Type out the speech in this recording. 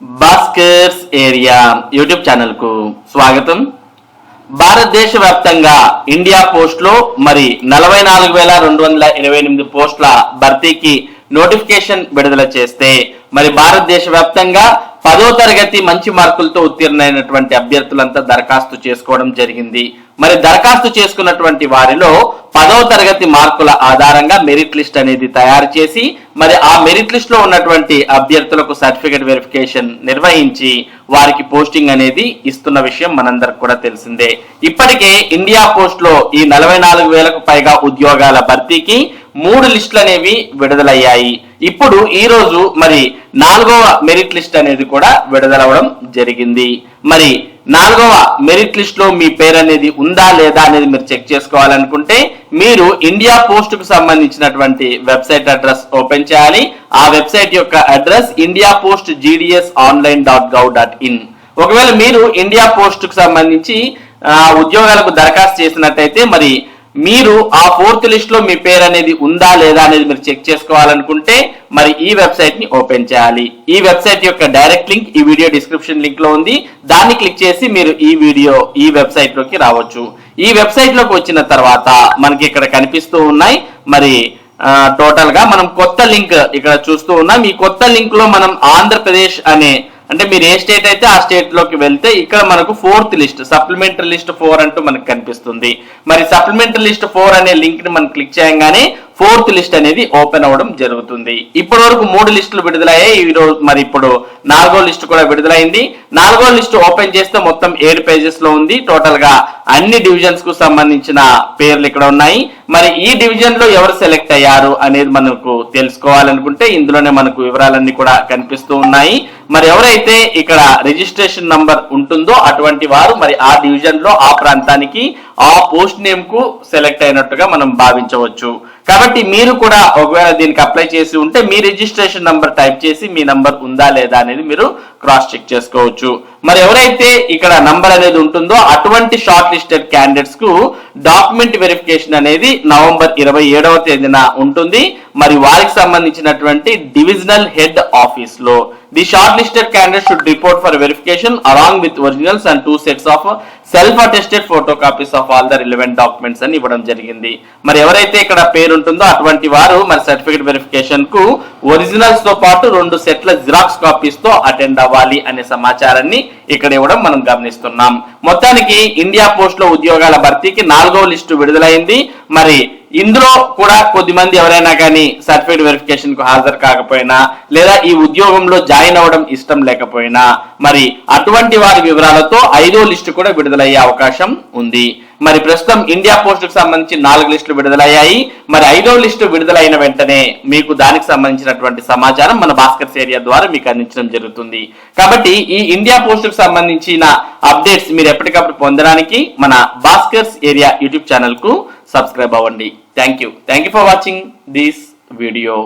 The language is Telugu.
బాస్కర్స్ ఏరియా యూట్యూబ్ ఛానల్కు స్వాగతం. భారతదేశ వ్యాప్తంగా ఇండియా పోస్ట్లో మరి నలభై నాలుగు వేల రెండు వందల ఇరవై ఎనిమిది పోస్టుల భర్తీకి నోటిఫికేషన్ విడుదల చేస్తే మరి భారతదేశ వ్యాప్తంగా పదో తరగతి మంచి మార్కులతో ఉత్తీర్ణమైనటువంటి అభ్యర్థులంతా దరఖాస్తు చేసుకోవడం జరిగింది. మరి దరఖాస్తు చేసుకున్నటువంటి వారిలో పదో తరగతి మార్కుల ఆధారంగా మెరిట్ లిస్ట్ అనేది తయారు చేసి మరి ఆ మెరిట్ లిస్ట్లో ఉన్నటువంటి అభ్యర్థులకు సర్టిఫికేట్ వెరిఫికేషన్ నిర్వహించి వారికి పోస్టింగ్ అనేది ఇస్తున్న విషయం మనందరికి కూడా తెలిసిందే. ఇప్పటికే ఇండియా పోస్ట్లో ఈ నలభై నాలుగు వేలకు పైగా ఉద్యోగాల భర్తీకి మూడు లిస్టులు అనేవి విడుదలయ్యాయి. ఇప్పుడు ఈ రోజు మరి నాలుగవ మెరిట్ లిస్ట్ అనేది కూడా విడుదలవడం జరిగింది. మరి నాలుగవ మెరిట్ లిస్ట్లో మీ పేరు అనేది ఉందా లేదా అనేది మీరు చెక్ చేసుకోవాలనుకుంటే మీరు ఇండియా పోస్ట్కు సంబంధించినటువంటి వెబ్సైట్ అడ్రస్ ఓపెన్ చేయాలి. ఆ వెబ్సైట్ యొక్క address India post GDS online dot gov dot in ఒకవేళ మీరు ఇండియా పోస్ట్కు సంబంధించి ఉద్యోగాలకు దరఖాస్తు చేసినట్టయితే మరి మీరు ఆ ఫోర్త్ లిస్ట్లో మీ పేరు అనేది ఉందా లేదా అనేది మీరు చెక్ చేసుకోవాలనుకుంటే మరి ఈ వెబ్సైట్ని ఓపెన్ చేయాలి. ఈ వెబ్సైట్ యొక్క డైరెక్ట్ లింక్ ఈ వీడియో డిస్క్రిప్షన్ లింక్లో ఉంది. దాన్ని క్లిక్ చేసి మీరు ఈ వీడియో ఈ వెబ్సైట్లోకి రావచ్చు. ఈ వెబ్సైట్లోకి వచ్చిన తర్వాత మనకి ఇక్కడ కనిపిస్తూ ఉన్నాయి. మరి టోటల్గా మనం కొత్త లింక్ ఇక్కడ చూస్తూ ఉన్నాం. ఈ కొత్త లింక్లో మనం ఆంధ్రప్రదేశ్ అనే అంటే మీరు ఏ స్టేట్ అయితే ఆ స్టేట్లోకి వెళ్తే ఇక్కడ మనకు fourth list supplementary list four అంటూ మనకు కనిపిస్తుంది. మరి సప్లిమెంటరీ లిస్ట్ ఫోర్ అనే లింక్ని మనం క్లిక్ చేయగానే ఫోర్త్ లిస్ట్ అనేది ఓపెన్ అవ్వడం జరుగుతుంది. ఇప్పటి వరకు మూడు లిస్టులు విడుదలయ్యాయి. ఈ రోజు మరి ఇప్పుడు నాలుగో లిస్ట్ కూడా విడుదలైంది. నాలుగో లిస్ట్ ఓపెన్ చేస్తే మొత్తం ఏడు పేజెస్లో ఉంది. టోటల్గా అన్ని డివిజన్స్కు సంబంధించిన పేర్లు ఇక్కడ ఉన్నాయి. మరి ఈ డివిజన్లో ఎవరు సెలెక్ట్ అయ్యారు అనేది మనకు తెలుసుకోవాలనుకుంటే ఇందులోనే మనకు వివరాలన్నీ కూడా కనిపిస్తూ ఉన్నాయి. మరి ఎవరైతే ఇక్కడ రిజిస్ట్రేషన్ నంబర్ ఉంటుందో అటువంటి వారు మరి ఆ డివిజన్లో ఆ ప్రాంతానికి ఆ పోస్ట్ నేమ్కు సెలెక్ట్ అయినట్టుగా మనం భావించవచ్చు. కాబట్టి మీరు కూడా ఒకవేళ దీనికి అప్లై చేసి ఉంటే మీ రిజిస్ట్రేషన్ నంబర్ టైప్ చేసి మీ నంబర్ ఉందా లేదా అనేది మీరు క్రాస్ చెక్ చేసుకోవచ్చు. మరి ఎవరైతే ఇక్కడ నంబర్ అనేది ఉంటుందో అటువంటి షార్ట్ లిస్టెడ్ క్యాండిడేట్స్కు డాక్యుమెంట్ వెరిఫికేషన్ అనేది నవంబర్ ఇరవై ఏడవ తేదీన ఉంటుంది. మరి వారికి సంబంధించినటువంటి డివిజనల్ హెడ్ ఆఫీస్లో. The short listed candidate should report for verification along with originals and two sets of self attested photo copies of all the relevant documents అని ఇవ్వడం జరిగింది. మరి ఎవరైతే ఇక్కడ పేరు ఉంటుందో అటువంటి వారు మరి సర్టిఫికేట్ వెరిఫికేషన్కు ఒరిజినల్స్తో పాటు రెండు సెట్ల జిరాక్స్ కాపీస్తో అటెండ్ అవ్వాలి అనే సమాచారాన్ని ఇక్కడ ఇవ్వడం మనం గమనిస్తున్నాం. మొత్తానికి ఇండియా పోస్ట్లో ఉద్యోగాల భర్తీకి నాలుగో లిస్టు విడుదలైంది. మరి ఇందులో కూడా కొద్ది మంది ఎవరైనా కానీ సర్టిఫికేట్ వెరిఫికేషన్కు హాజరు కాకపోయినా లేదా ఈ ఉద్యోగంలో జాయిన్ అవ్వడం ఇష్టం లేకపోయినా మరి అటువంటి వారి వివరాలతో ఐదో లిస్టు కూడా విడుదలయ్యే అవకాశం ఉంది. మరి ప్రస్తుతం ఇండియా పోస్ట్కు సంబంధించి నాలుగు లిస్టులు విడుదలయ్యాయి. మరి ఐదో లిస్టు విడుదలైన వెంటనే మీకు దానికి సంబంధించినటువంటి సమాచారం మన భాస్కర్స్ ఏరియా ద్వారా మీకు అందించడం జరుగుతుంది. కాబట్టి ఈ ఇండియా పోస్ట్కు సంబంధించిన అప్డేట్స్ మీరు ఎప్పటికప్పుడు పొందడానికి మన భాస్కర్స్ ఏరియా యూట్యూబ్ ఛానల్కు సబ్స్క్రైబ్ అవ్వండి. Thank you thank you for watching this video.